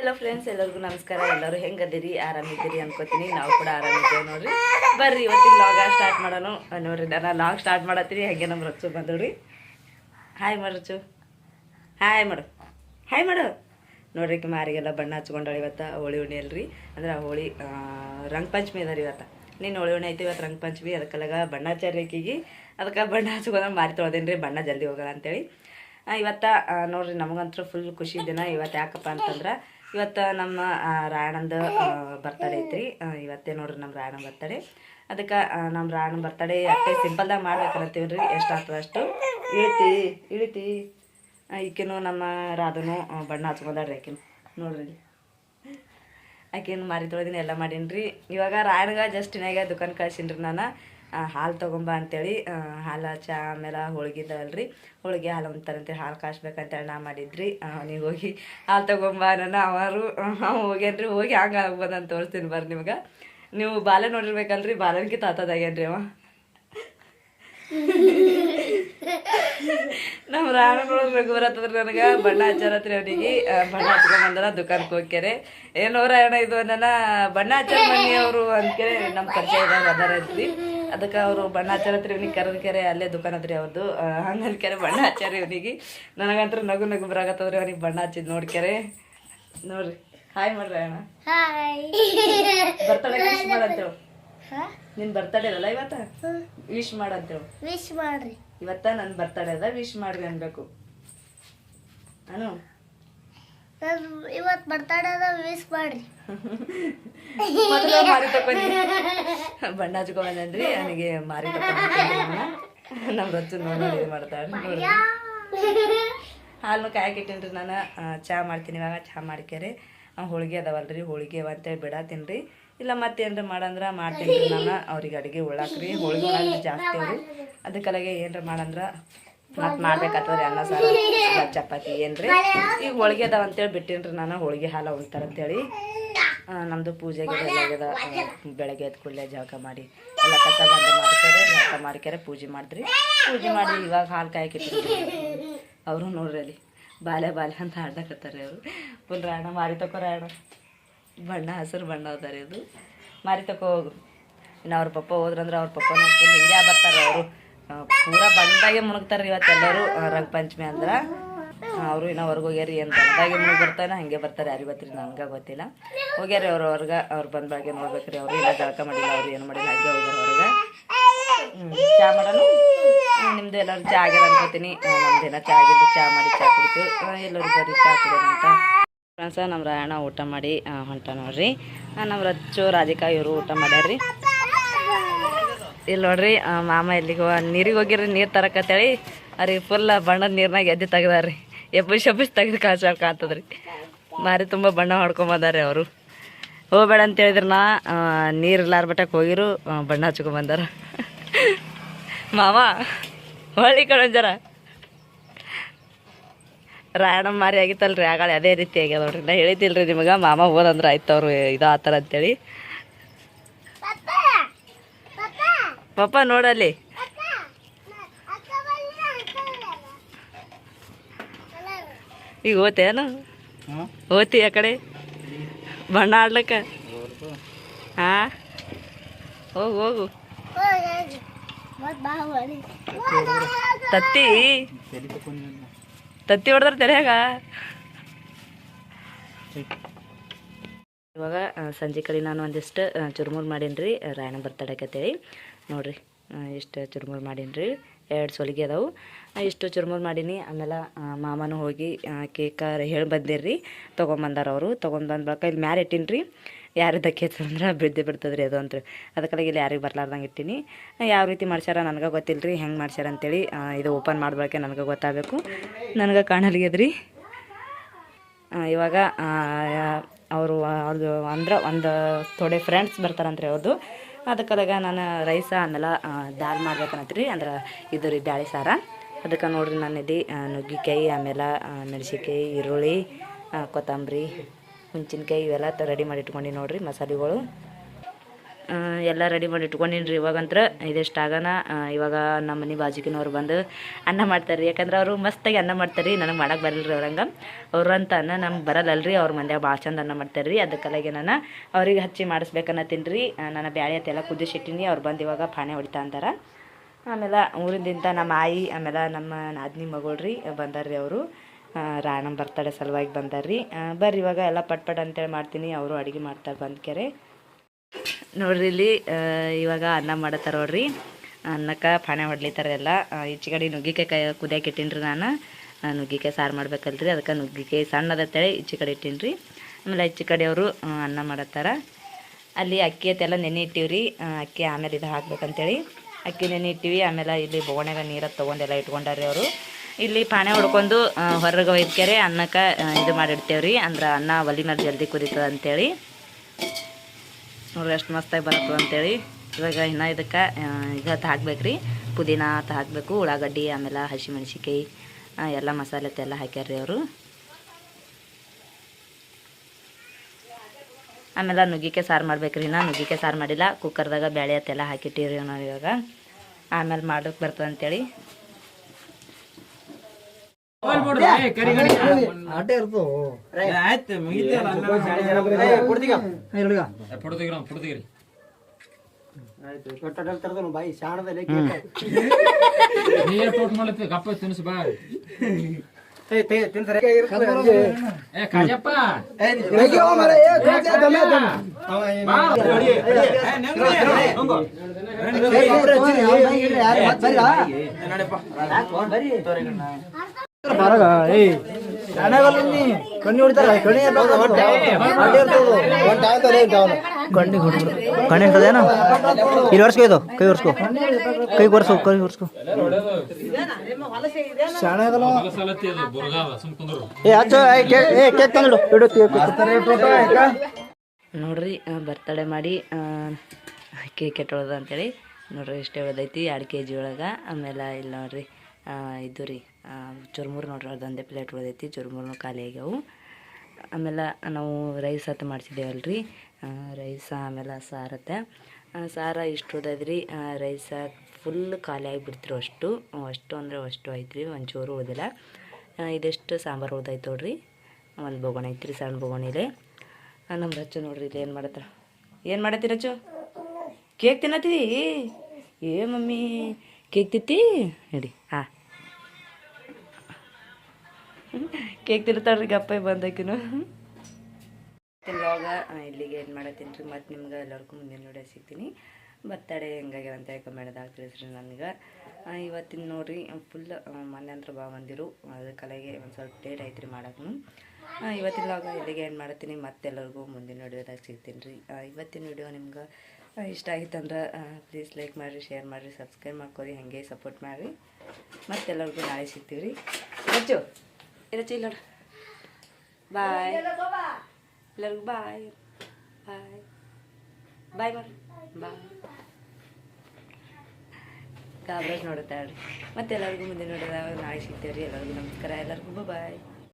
Hello friends ಎಲ್ಲರಿಗೂ ನಮಸ್ಕಾರ. ಎಲ್ಲರೂ ಹೆಂಗದಿರಿ ಆರಾಮಿದ್ದೀರಿ ಅನ್ಕೋತೀನಿ. ನಾವು ಕೂಡ ಆರಾಮಿದ್ದೇವೆ ನೋಡ್ರಿ. ಬರ್ರಿ, ಇವತ್ತಿನ ಲಾಗ ಸ್ಟಾರ್ಟ್ ಮಾಡೋಣ. ನೋಡ್ರಿ ನಾನು ಲಾಗ್ ಸ್ಟಾರ್ಟ್ ಮಾಡತ್ತೀನಿ. ಹಾಗೆ ನಮ್ಮ ರಚ್ಚು ಬಂದವ್ರಿ. ಹಾಯ್ ಮರಚು. ಹಾಯ್ ಮಾಡು. ಹಾಯ್ ಮಾಡು. ನೋಡ್ರಿ ಮಾರಿಗೆಲ್ಲ ಬಣ್ಣ ಹಚ್ಕೊಂಡಾಳೆ ಇವತ್ತು, ಹೋಳಿ ಹುಣ್ಣಿ ಅಲ್ರಿ. ಅಂದ್ರೆ ಹೋಳಿ ರಂಗ ಪಂಚಮಿ ಅದ ರೀ ಇವತ್ತು. ನೀನು ಹೋಳಿ ಹುಣ್ಣಿ ಐತಿ ಇವತ್ತು ರಂಗ ಪಂಚಮಿ ಅದಕ್ಕೆಲ್ಲ ಬಣ್ಣ ಹಚ್ಚಾರಿ ಅದಕ್ಕೆ ಬಣ್ಣ ಹಚ್ಕೊಂಡ್ರೆ ಮಾರಿ ತೊಳ್ದೇನ್ರಿ. ಬಣ್ಣ ಜಲ್ದಿ ಹೋಗಲ್ಲ ಅಂತೇಳಿ. ಇವತ್ತು ನೋಡ್ರಿ, ನಮಗಂತೂ ಫುಲ್ ಖುಷಿ ದಿನ. ಇವತ್ತು ಯಾಕಪ್ಪ ಅಂತಂದ್ರೆ ಇವತ್ತು ನಮ್ಮ ರಾಯಣ್ಣಂದ ಬರ್ತಡೇ ಐತ್ರಿ. ಇವತ್ತೇ ನೋಡ್ರಿ ನಮ್ಮ ರಾಯಣ್ಣ ಬರ್ತಡೇ ಅದಕ್ಕೆ ನಮ್ಮ ರಾಯಣ್ಣ ಬರ್ತಡೇ ಅಷ್ಟೇ ಸಿಂಪಲ್ದಾಗ ಮಾಡ್ಬೇಕಂತೀವ್ರಿ ಎಷ್ಟು ಆಗ್ತದೆ ಅಷ್ಟು. ಇಳಿತಿ ಇಳಿತಿ. ಈಕೆನು ನಮ್ಮ ರಾಧನು ಬಣ್ಣ ಹಚ್ಕೊಂಡಾಡ್ರಿ ಆಕಿನ. ನೋಡ್ರಿ. ಆಕಿನ ಮಾರಿ ತೊಳೆದಿನ, ಎಲ್ಲ ಮಾಡೀನಿ ರೀ ಇವಾಗ ರಾಯಣ್ಗ ಜಸ್ಟ್ ಇನ್ನಾಗ ದುಕಾನ್ ಕಳ್ಸೀನಿ ನಾನು. ಹಾಲು ತೊಗೊಂಬ ಅಂತೇಳಿ ಹಾಲು ಚಾ ಆಮೇಲೆ ಹೋಳ್ಗೆ ಇದ್ದಾವಲ್ರಿ ಹೋಳಿಗೆ ಹಾಲು ಅಂತಾರಂತೇಳಿ ಹಾಲು ಕಾಸ್ಬೇಕಂತೇಳಿ ನಾ ಮಾಡಿದ್ರಿ. ನೀವು ಹೋಗಿ ಹಾಲು ತೊಗೊಂಬ ನಾನು ಅವರು ಅವ್ ಹೋಗ್ಯಾನ್ರಿ. ಹೋಗಿ ಹಂಗೆ ಆಗ್ಬೋದಂತ ತೋರಿಸ್ತೀನಿ ಬರ್ರಿ ನಿಮ್ಗೆ. ನೀವು ಬಾಲೆ ನೋಡಿರ್ಬೇಕಲ್ರಿ. ಬಾಲನ್ಕಿ ತಾತದಾಗ್ಯಾನ್ರಿ ಅವ. ನಮ್ಮ ರಾಣ ನೋಡ್ಬೇಕು ಬರತ್ತದ್ರ ನನಗೆ. ಬಣ್ಣ ಹಚ್ಚಾರತ್ರಿ ಅವನಿಗೆ. ಬಣ್ಣ ಹಚ್ಕೊಂಬಂದರ ದುಕಾನ್ಗೆ ಹೋಗ್ಯಾರೆ. ಏನೋ ರಾಯಣ ಇದು ನನ್ನ ಬಣ್ಣ ಹಚ್ಚಾರ ಮನಿ ಅವರು ಅಂತೇಳಿ ನಮ್ಮ ಪರಿಚಯ ಇದ್ದಾರೆ ಅದಾರ ಐತ್ರಿ ಅದಕ್ಕೆ ಅವರು ಬಣ್ಣ ಹಚ್ಚಾರತ್ರಿ ಇವನಿಗೆ ಕರೆದ ಕೆರೆ ಅಲ್ಲೇ ದುಕಾನ್ ಅದ್ರಿ ಅವ್ರದ್ದು ಹಂಗಲ್ ಕೆರೆ ಬಣ್ಣ ಹಚ್ಚಾರ ಇವನಿಗೆ. ನನಗಂತ್ರ ನಗು ನಗು ಬರಾಗತ್ತದ್ರಿ ಅವನಿಗೆ ಬಣ್ಣ ಹಚ್ಚಿದ್ ನೋಡ್ಕೆರೆ ನೋಡ್ರಿ. ಹಾಯ್ ಮಾಡ್ರಿ ಅಣ್ಣ. ಬರ್ತಡೇ ವಿಶ್ ಮಾಡಂತೇಳು ನಿನ್ ಬರ್ತಡೇ ಅಲ್ಲ ಇವತ್ತ? ವಿಶ್ ಮಾಡಂತೇಳು ವಿಶ್ ಮಾಡ್ರಿ. ಇವತ್ತ ನನ್ನ ಬರ್ತಡೇ ಅದ ವಿಶ್ ಮಾಡ್ರಿ ಅನ್ಬೇಕು. ನಾನು ನನ್ ಇವತ್ ಮಿಸ್ ಮಾಡ್ರಿ. ಮೊದಲು ಮಾರಿ ತಕೊಂಡಿ ಬಣ್ಣ ನನಗೆ ಮಾರಿ ತಕೊಂಡ್ ನಮ್ಮ ರಚ್ಚು ನೋಡಿ ಇದು ಮಾಡ್ತಾಳೆ ಹಾಲು ಕಾಯಕ್ಕೆ ಇಟ್ಟಿನ್ರಿ ನಾನು. ಚಹಾ ಚಾ ಮಾಡ್ತೀನಿ ಇವಾಗ ಚಹಾ ಮಾಡ್ಕೇರಿ ಹೋಳಿಗೆ ಅದಾವಲ್ರಿ ಹೋಳಿಗೆ ಅವ ಅಂತೇಳಿ ಬಿಡತ್ತೀನಿ ರೀ ಇಲ್ಲ ಮತ್ತೇನ್ರ ಮಾಡಂದ್ರ ಮಾಡ್ತೀನಿ ರೀ ನಾನು. ಅವ್ರಿಗೆ ಅಡುಗೆ ಉಳ್ಳಾಕ್ರಿ ಹೋಳಿಗೆ ಜಾಸ್ತಿ ರೀ ಅದಕ್ಕಲಾಗೆ ಏನ್ರ ಮಾಡಂದ್ರ ಮತ್ತೆ ಮಾಡ್ಬೇಕಾಗ್ತದ್ರಿ ಅನ್ನ ಸಾರು ಚಪಾತಿ ಏನ್ರಿ? ಈಗ ಹೋಳಿಗೆ ಅದಾವ ಅಂತೇಳಿ ಬಿಟ್ಟಿನ್ರಿ ನಾನು ಹೋಳಿಗೆ ಹಾಲು ಉಣ್ತಾರಂತೇಳಿ ಅಂತೇಳಿ. ನಮ್ದು ಪೂಜೆಗೆ ಆ, ಬೆಳಗ್ಗೆ ಎದ್ದು ಕೂಡಲೇ ಜಳಕ ಮಾಡಿ ಎಲ್ಲ ಕಸ ಬಂದು ಮಾಡ್ತಾರೆ ಜಳಕ ಮಾಡ್ಕ್ಯಾರೆ ಪೂಜೆ ಮಾಡಿದ್ರಿ. ಪೂಜೆ ಮಾಡಿ ಇವಾಗ ಹಾಲು ಕಾಯಕಿಟ್ಟಿದ್ರಿ ಅವರು ನೋಡ್ರಿ ಅಲ್ಲಿ ಬಾಲೆ ಬಾಲೆ ಅಂತ ಆಡ್ದಾಕತ್ತಾರೆ ಅವರು. ಫುಲ್ ರಾಯಣ ಮಾರಿ ತಕೋ ರಾಣ. ಬಣ್ಣ ಹಸಿರು ಬಣ್ಣ ಅದಾರೆ ಇದು. ಮಾರಿ ತಕೋ ಹೋಗು. ಇನ್ನು ಅವ್ರ ಪಪ್ಪ ಹೋದ್ರಂದ್ರೆ ಅವ್ರ ಪಪ್ಪ ನೋಡ್ಕೊಂಡು ಹಿಂಗೆ ಬರ್ತಾರೆ ಅವರು. ಪೂರ ಬಂದಾಗೆ ಮುಳುಗ್ತಾರೆ ಇವತ್ತೆಲ್ಲರೂ ರಂಗ ಪಂಚಮಿ ಅಂದ್ರೆ. ಅವರು ಇನ್ನೂ ಹೊರ್ಗೆ ಹೋಗ್ಯಾರಿ ಏನು ಬಂದಾಗೆ ಮುಳುಗ್ ಬರ್ತಾನೆ ಹಂಗೆ ಬರ್ತಾರೆ ಯಾರಿಗೆ ಗೊತ್ತಿರಿ ನನಗೆ ಗೊತ್ತಿಲ್ಲ. ಹೋಗ್ಯಾರಿ ಅವ್ರು ಹೊರ್ಗೆ ಅವ್ರು ಬಂದಾಗೆ ನೋಡ್ಬೇಕ್ರಿ ಅವರು ಇಲ್ಲ ಜಳಕ ಮಾಡಿಲ್ಲ ಅವ್ರು ಏನು ಮಾಡಿಲ್ಲ ಹಂಗೆ ಹೋಗ್ಯಾರ ಹೊರಗೆ. ಚಾ ಹ್ಮ್, ನಿಮ್ದು ಎಲ್ಲರೂ ಚಾ ಆಗ್ಯದ ಅನ್ಕೋತೀನಿ. ನಮ್ದು ಏನೋ ಚಾ ಆಗಿದ್ದು ಚಾ ಮಾಡಿ ಚಾ ಕುಡಿತೀವಿ ಎಲ್ಲರೂ ಬರ್ರಿ ಚಾ ಕುಡಿಯೋಣ ಅಂತ. ಫ್ರೆಂಡ್ಸ ನಮ್ಮ ರಾಯಣ್ಣ ಊಟ ಮಾಡಿ ಹೊಂಟ ನೋಡ್ರಿ. ನಮ್ಮ ರಚ್ಚು ರಾಧಿಕಾ ಇವರು ಊಟ ಮಾಡ್ಯಾರ್ರಿ. ಇಲ್ಲಿ ನೋಡ್ರಿ ಆ, ಮಾಮ ಇಲ್ಲಿಗೆ ನೀರಿಗೆ ಹೋಗಿರಿ ನೀರು ತರಕತ್ತೇಳಿ. ಅವ್ರಿಗೆ ಫುಲ್ ಬಣ್ಣದ ನೀರ್ನಾಗ ಎದ್ದು ತೆಗ್ದಾರ್ರಿ. ಎಬ್ಬಿಸಿ ಎಬ್ಬಿಸಿ ತೆಗೆದು ಕಾಸ ಕಾಣ್ತದ್ರಿ ಮಾರಿ ತುಂಬ ಬಣ್ಣ ಹೊಡ್ಕೊಂಬಂದಾರ್ರಿ ಅವರು. ಹೋಗ್ಬೇಡ ಅಂತ ಹೇಳಿದ್ರೆ ನಾ ನೀರು ಇರ್ಲಾರ ಬಟ್ಟಕ್ಕೆ ಹೋಗಿರು ಆ, ಬಣ್ಣ ಹಚ್ಕೊಂಬಂದಾರ ಮಾವ ಹೊಳಿ ಜರ. ರಾಯಣ್ಣ ಮಾರಿ ಆಗಿತ್ತಲ್ರಿ ಆಗಾಳೆ ಅದೇ ರೀತಿ ಆಗ್ಯದ ನೋಡ್ರಿ. ನಾ ಹೇಳಿದ್ದಿಲ್ರಿ ನಿಮಗೆ ಮಾಮ ಹೋದಂದ್ರೆ ಆಯ್ತು ಅವರು ಇದು ಆತರ ಅಂತೇಳಿ. ಪಪ್ಪ ನೋಡಲ್ಲಿ. ಈಗ ಓತೇನು ಓತಿ ಆ ಕಡೆ? ಬಣ್ಣ ಆಡ್ಲಕ್ಕ? ಹಾ ಹೋಗು ಹೋಗು. ತತ್ತಿ? ತತ್ತಿ ಹೊಡೆದ್ರ ತೆರೆಯಾಗ ಇವಾಗ ಸಂಜೆ ಕಡೆ ನಾನು ಒಂದಿಷ್ಟು ಚುರುಮುರು ಮಾಡೀನಿ ರೀ ರಾಯಣ್ಣ ಬರ್ತಡೇಕತ್ತೇಳಿ ನೋಡ್ರಿ ಇಷ್ಟು ಚುರುಮುರು ಮಾಡೀನಿ ರೀ ಎರಡು ಸೊಲಿಗೆ ಅದಾವು. ಇಷ್ಟು ಚುರುಮುರು ಮಾಡೀನಿ, ಆಮೇಲೆ ಮಾಮನು ಹೋಗಿ ಕೇಕ ಹೇಳಿ ಬಂದಿರ್ರಿ, ತೊಗೊಂಬಂದಾರ ಅವರು. ತೊಗೊಂಬಂದ ಬಳಿಕ ಇಲ್ಲಿ ಮ್ಯಾರ ಇಟ್ಟೀನಿ ರೀ ಯಾರಿದ್ದ ಅಂದ್ರೆ ಬಿದ್ದೆ ರೀ ಅದು ಅಂತ ಅದಕ್ಕಾಗಿ ಇಲ್ಲಿ ಯಾರಿಗೆ ಬರ್ಲಾರ್ದಂಗೆ ಇಟ್ಟೀನಿ. ಯಾವ ರೀತಿ ಮಾಡ್ಸ್ಯಾರ ನನಗೆ ಗೊತ್ತಿಲ್ಲ ರೀ ಹೆಂಗೆ ಮಾಡ್ಸ್ಯಾರ ಅಂತೇಳಿ ಇದು ಓಪನ್ ಮಾಡ್ಬೇಕೆ ನನಗೆ ಗೊತ್ತಾಗಬೇಕು. ನನಗೆ ಕಾಣಲಿಗೆದ್ರಿ ಇವಾಗ ಅವರು ಅವ್ರದ್ದು ಅಂದ್ರೆ ಒಂದು ಥೋಡೆ ಫ್ರೆಂಡ್ಸ್ ಬರ್ತಾರಂತ್ರಿ ಅವ್ರದ್ದು ಅದಕ್ಕದಾಗ ನಾನು ರೈಸ, ಆಮೇಲೆ ದಾಲ್ ಮಾಡ್ಬೇಕನ್ನತ್ರಿ ಅಂದ್ರೆ ಇದು ರೀ ಬ್ಯಾಳೆ ಸಾರ. ಅದಕ್ಕೆ ನೋಡ್ರಿ ನಾನು ಇದು ನುಗ್ಗಿಕಾಯಿ, ಆಮೇಲೆ ಮೆಣಸಿನ್ಕಾಯಿ, ಈರುಳ್ಳಿ ಕೊತ್ತಂಬರಿ, ಹುಣ್ಸಿನ್ಕಾಯಿ ಇವೆಲ್ಲ ರೆಡಿ ಮಾಡಿ ಇಟ್ಕೊಂಡು ನೋಡ್ರಿ ಮಸಾಲೆಗಳು. ಎಲ್ಲ ರೆಡಿ ಮಾಡಿ ಇಟ್ಕೊಂಡಿನ್ರಿ. ಇವಾಗಂತ್ರ ಇದಿಷ್ಟು ಆಗೋಣ ಇವಾಗ ನಮ್ಮ ಮನೆ ಬಾಜುಕಿನವ್ರು ಬಂದು ಅನ್ನ ಮಾಡ್ತಾರೆ ರೀ ಯಾಕಂದ್ರೆ ಅವರು ಮಸ್ತಾಗಿ ಅನ್ನ ಮಾಡ್ತಾರೆ ರೀ ನನಗೆ ಮಾಡೋಕೆ ಬರಲ್ಲ ರೀ ಅವ್ರಂಗೆ ಅಂತ ಅನ್ನ ನಮ್ಗೆ ಬರಲ್ಲಲ್ರಿ. ಅವ್ರ ಮಂದ್ಯಾಗ ಭಾಳ ಚಂದ ಅನ್ನ ಮಾಡ್ತಾರೆ ರೀ ಅದಕ್ಕಲಾಗೆ ನಾನು ಅವ್ರಿಗೆ ಹಚ್ಚಿ ಮಾಡಿಸ್ಬೇಕನ್ನತ್ತೀನಿ ತಿನ್ರಿ. ನಾನು ಬ್ಯಾಳೆ ಅಂತೆಲ್ಲ ಕುದಿಸಿಟ್ಟಿನಿ. ಅವ್ರು ಬಂದು ಇವಾಗ ಫಾಣೆ ಹೊಡಿತಾ ಅಂತಾರೆ ಆಮೇಲೆ ಊರಿಂದಿಂದ ನಮ್ಮ ಆಯಿ, ಆಮೇಲೆ ನಮ್ಮ ನಾದಿನಿ ಮಗಳು ರೀ ಬಂದಾರ್ರಿ ಅವರು. ರಾಣಮ್ ಬರ್ತಾಳೆ ಸಲುವಾಗಿ ಬಂದಾರ್ರಿ. ಬರ್ರಿ ಇವಾಗ ಎಲ್ಲ ಪಟ್ ಪಟ್ ಅಂತೇಳಿ ಮಾಡ್ತೀನಿ. ಅವರು ಅಡುಗೆ ಮಾಡ್ತಾರೆ ಬಂದ ಕೆರೆ ನೋಡ್ರಿ ಇಲ್ಲಿ ಇವಾಗ ಅನ್ನ ಮಾಡತ್ತಾರ ನೋಡ್ರಿ. ಅನ್ನಕ್ಕೆ ಪಾನೆ ಹೊಡ್ಲಿತ್ತಾರ ಎಲ್ಲ. ಈಚೆ ಕಡೆ ನುಗ್ಗಿಕಾಯಿ ಕೈ ಕುದಿಯಕ್ಕೆ ಇಟ್ಟೀನಿ ನಾನು ನುಗ್ಗಿಕಾಯಿ ಸಾರು ಮಾಡ್ಬೇಕಲ್ರಿ. ಅದಕ್ಕೆ ನುಗ್ಗಿಕಾಯಿ ಸಣ್ಣದತ್ತೇಳಿ ಈಚೆ ಕಡೆ ಇಟ್ಟೀನಿ ರೀ ಆಮೇಲೆ ಈಚೆ ಕಡೆ ಅವರು ಅನ್ನ ಮಾಡತ್ತಾರ. ಅಲ್ಲಿ ಅಕ್ಕಿ ಅತ್ತೆಲ್ಲ ನೆನೆ ಇಟ್ಟಿವ್ರಿ. ಅಕ್ಕಿ ಆಮೇಲೆ ಇದು ಹಾಕ್ಬೇಕಂತೇಳಿ. ಅಕ್ಕಿ ನೆನೆ ಇಟ್ಟಿವಿ. ಆಮೇಲೆ ಇಲ್ಲಿ ಬೋಗಣ್ಯಾಗ ನೀರು ತೊಗೊಂಡೆಲ್ಲ ಇಟ್ಕೊಂಡಾರ್ರಿ ಅವರು. ಇಲ್ಲಿ ಪಾನೆ ಹೊಡ್ಕೊಂಡು ಹೊರಗೆ ಒಯ್ದ್ಕೆರೆ ಅನ್ನಕ್ಕೆ ಇದು ಮಾಡಿಡ್ತೇವ್ರಿ. ಅಂದ್ರೆ ಅನ್ನ ಒಲಿ ಮೇಲೆ ಜಲ್ದಿ ಕುದೀತದ ಅಂತೇಳಿ ನೋಡ್ರಿ ಎಷ್ಟು ಮಸ್ತಾಗಿ ಬರ್ತದೆ ಅಂತೇಳಿ. ಇವಾಗ ಇನ್ನು ಇದಕ್ಕೆ ಇದು ಹಾಕ್ಬೇಕು ರೀ ಪುದೀನ ಅಂತ ಹಾಕಬೇಕು, ಉಳ್ಳಾಗಡ್ಡಿ, ಆಮೇಲೆ ಹಸಿಮೆಣ್ಸಿಕಾಯಿ ಎಲ್ಲ ಮಸಾಲೆ ಎಲ್ಲ ಹಾಕ್ಯಾರ್ರಿ ಅವರು. ಆಮೇಲೆ ನುಗ್ಗಿಕಾಯಿ ಸಾರು ಮಾಡ್ಬೇಕ್ರಿ. ನಾ ನುಗ್ಗಿಕಾಯಿ ಸಾರು ಮಾಡಿಲ್ಲ ಕುಕ್ಕರ್ದಾಗ ಬೇಳೆ ಅತ್ತೆಲ್ಲ ಹಾಕಿಟ್ಟಿರಿ ನಾವು ಇವಾಗ. ಆಮೇಲೆ ಮಾಡೋಕೆ ಬರ್ತದೆ ಅಂತೇಳಿ ಆಟೆ ಇರ್ತೋ ಆಯ್ತು ತರ್ದನು ಬಾಯಿ ಶಾಣದಲ್ಲಿ ನೀರ್ ಪೋಟ್ ಮಾಡ್ಲತ್ತಿ ಗಪ್ಪ ತಿನ್ಸ್ ಬಾ ತಿನ್ಸರೆ ಏ ಕಾಜಪ್ಪ ಕಣ್ಣಿ ಹೊಡಿತಾರ ಕಣ್ಣಿ ಇಲ್ಲಿ ಒರ್ಸ್ಕೋ ಇದು ಕೈ ಒರ್ಸ್ಕೋ. ಕೈ ಒರ್ಸು ಕೈ ಒರ್ಸ್ಕೋ. ಏ ಹಚ್ಚೋ ಏ ಕೇಕ್ ತಂದಿಡು ಇಡು ನೋಡ್ರಿ ಬರ್ತಡೇ ಮಾಡಿ ಕೇಕ್ ಕೆಟ್ಟೊಳ್ದು ಅಂತೇಳಿ. ನೋಡ್ರಿ ಇಷ್ಟೇ ಉಳ್ದೈತಿ ಎರಡು ಕೆ ಜಿ ಒಳಗೆ. ಆಮೇಲೆ ಇಲ್ಲ ನೋಡ್ರಿ ಇದು ರೀ ಚುರ್ಮುರು ನೋಡ್ರಿ ಅದೊಂದೇ ಪ್ಲೇಟ್ ಉಳಿದೈತಿ, ಚುರ್ಮುರ್ನು ಖಾಲಿ ಆಗ್ಯಾವು. ಆಮೇಲೆ ನಾವು ರೈಸ್ ಹತ್ತು ಮಾಡಿಸಿದ್ದೇವಲ್ರಿ ರೈಸ ಆಮೇಲೆ ಸಾರತ್ತೆ ಸಾರ ಇಷ್ಟು ಉಳ್ದದ್ರಿ ರೈಸ ಫುಲ್ ಖಾಲಿ ಆಗಿಬಿಡ್ತಿರು ಅಷ್ಟು. ಅಷ್ಟು ಅಂದರೆ ಅಷ್ಟು ಐತ್ರಿ ಒಂಚೂರು ಉಳ್ದಿಲ್ಲ. ಇದೆಷ್ಟು ಸಾಂಬಾರು ಉಳ್ದೈತೆ ನೋಡ್ರಿ, ಒಂದು ಬೊಗೋಣ ಐತ್ರಿ ಸಣ್ಣ ಬೊಗೋಣಿಲೆ ನಮ್ಮ ರಚ್ಚು ನೋಡ್ರಿ, ಇಲ್ಲಿ ಏನು ಮಾಡತ್ತಾರ? ಏನು ಮಾಡತ್ತಿ ರಚ್ಚು? ಕೇಕ್ ತಿನ್ನತ್ತೀ? ಏ, ಮಮ್ಮಿ, ಕೇಕ್ ತಿತ್ತಿ? ಹೇಳಿ ಹಾಂ ಕೇಕ್ ತಿಂತಾಳ್ರಿ ಗಪ್ಪ ಬಂದಾಕಿನ. ಇವಾಗ ಇಲ್ಲಿಗೆ ಏನು ಮಾಡತ್ತೀನಿ ರೀ, ಮತ್ತು ನಿಮ್ಗೆ ಎಲ್ಲರಿಗೂ ಮುಂದಿನ ನೋಡಿ ಸಿಗ್ತೀನಿ. ಬರ್ತಡೇ ಹೆಂಗಾಗ್ಯಾವ ಅಂತ ಕಮೆಂಟ್ದಾಗ ತಿಳಿಸ್ರಿ ನನಗೆ. ಇವತ್ತಿನ ನೋಡ್ರಿ ಫುಲ್ ಮೊನ್ನೆ ಅಂತ ಬಾ ಬಂದಿರು. ಅದ್ರ ಕಲೆಗೆ ಒಂದು ಸ್ವಲ್ಪ ಡೇಟ್ ಐತ್ರಿ ಮಾಡಕ್ಕೂ ಇವತ್ತಿನ ಲಾಗ ಇಲ್ಲಿಗೆ ಏನು ಮಾಡ್ತೀನಿ ಮತ್ತೆಲ್ಲರಿಗೂ ಮುಂದಿನ ವಿಡಿಯೋದಾಗ ಸಿಗ್ತೀನಿ ರೀ. ಇವತ್ತಿನ ವಿಡಿಯೋ ನಿಮ್ಗೆ ಇಷ್ಟ ಆಗಿತ್ತಂದ್ರೆ ಪ್ಲೀಸ್ ಲೈಕ್ ಮಾಡಿರಿ ಶೇರ್ ಮಾಡಿರಿ ಸಬ್ಸ್ಕ್ರೈಬ್ ಮಾಡ್ಕೊರಿ, ಹಾಗೆ ಸಪೋರ್ಟ್ ಮಾಡಿರಿ. ಮತ್ತೆಲ್ಲರಿಗೂ ನಾಳೆ ಸಿಗ್ತೀವಿ ರೀ ರಚ್ಚು ರಚ್ಚು ಇಲ್ಲ ಬಾಯ್ ಎಲ್ಲರಿಗೂ ಬಾಯ್ ಬಾಯ್ ಬಾಯ್ ಬರ್ರಿ ಬಾಯ್ ಗಾಬ್ರಾಜ್ ನೋಡುತ್ತಾ ಮತ್ತೆ ಎಲ್ಲರಿಗೂ ಮುಂದೆ ನೋಡಿದ ನಾಳೆ ಸಿಗ್ತೇವೆ ರೀ ಎಲ್ಲರಿಗೂ ನಮಸ್ಕಾರ. ಎಲ್ಲರಿಗೂ ಬಾಯ್